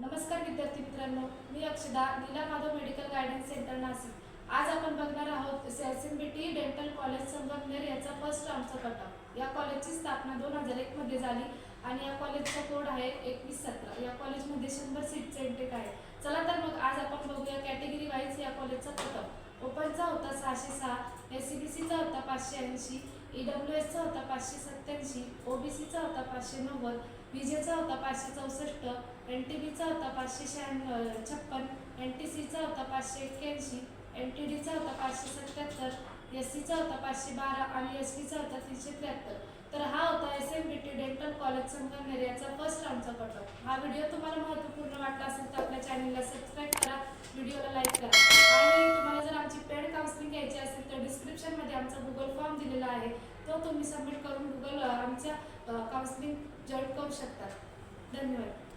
नमस्कार विद्यार्थी मित्रांनो मी Akshada Leela Madhav medical guidance centre Nashik. आज आपण बघणार आहोत S N B T dental college Sangamner याचा फर्स्ट राऊंडचा कटऑफ या कॉलेजची स्थापना दोन हजार एकमध्ये झाली आणि या कॉलेजचा कोड आहे एकवीस सतरा या कॉलेजमध्ये शंभर सीटचे इंटेक आहे चला तर मग आज आपण बघूया कॅटेगरी वाईज या कॉलेजचा कटऑफ ओपनचा होता सहाशे सहा एस सी बी सीचा होता पाचशे ऐंशी ई डब्ल्यू एसचा होता पाचशे सत्याऐंशी ओ बी सीचा होता पाचशे नव्वद विजेचा होता पाचशे चौसष्ट एन टी बीचा होता पाचशे शहाण्णव छप्पन एन टी सीचा होता पाचशे एक्क्याऐंशी एन टी डीचा होता पाचशे सत्याहत्तर एस सीचा होता पाचशे बारा आणि एस टीचा होता तीनशे त्र्याहत्तर. तर हा होता S M B T dental college Sangamner याचा फर्स्ट राऊंडचा कट हा व्हिडिओ तुम्हाला महत्त्वपूर्ण वाटला असेल तर आपल्या चॅनलला सबस्क्राईब करा व्हिडिओला लाईक करा आणि तुम्हाला जर आमची पेड काउन्सिलिंग घ्यायची असेल तर डिस्क्रिप्शनमध्ये आमचा गुगल फॉर्म दिलेला आहे तो तुम्ही सबमिट करून गुगल आमच्या काउन्सिलिंग जॉईन करू शकता. धन्यवाद.